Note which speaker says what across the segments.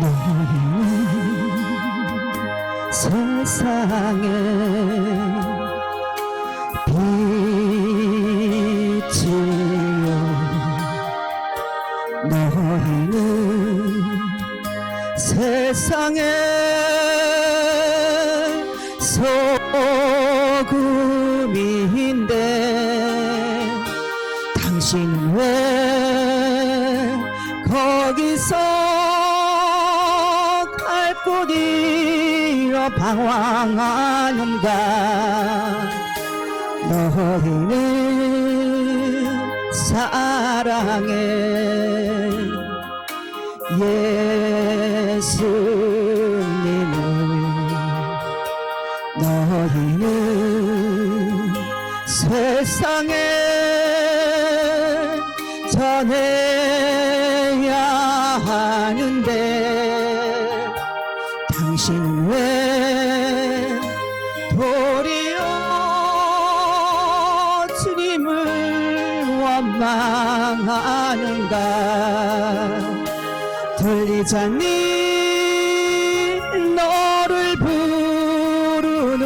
Speaker 1: 너는 세상에 빛이여 너희는 세상에 소금인데 당신은 왜 거기서 잃어 방황하는가? 너희는 사랑해. 예수님을. 너희는 세상에 당신은 왜 도리어 주님을 원망하는가? 들리자니 너를 부르는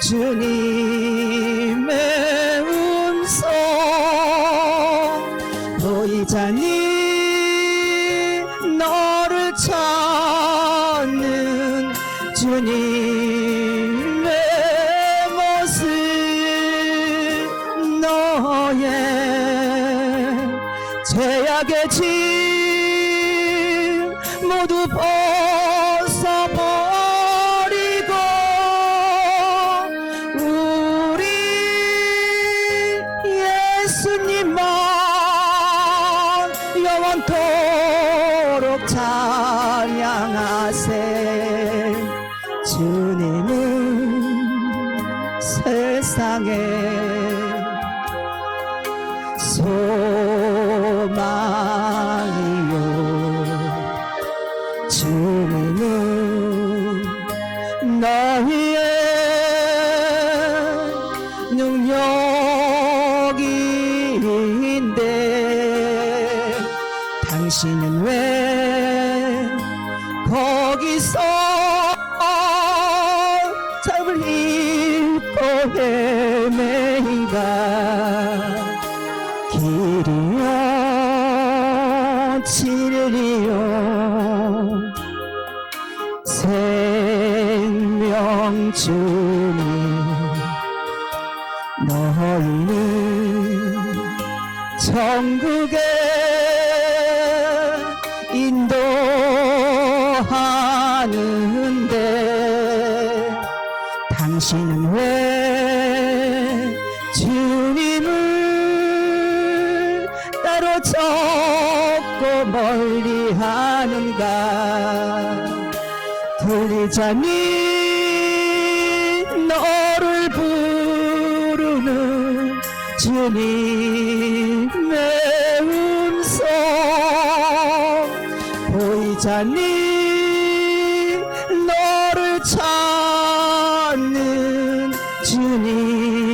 Speaker 1: 주님 너의 죄악의 짐 모두 벗어버리고 우리 예수님만 영원토록 찬양하세. 주님은 세상에 소망이요. 주님은 너희의 능력인데 당신은 왜 진리요. 생명 주님 너희는 천국에 인도하는데 당신은 왜 주님을 따로 적고 멀리 하는가? 들리자니 너를 부르는 주님의 음성. 보이자니 너를 찾는 주님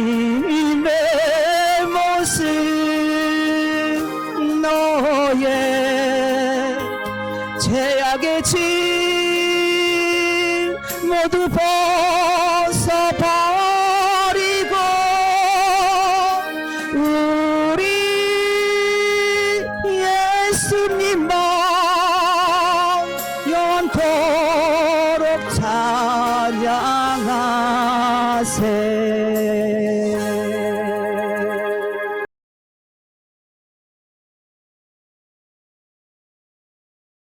Speaker 1: 모두 벗어버리고 우리 예수님만 영원토록 찬양하세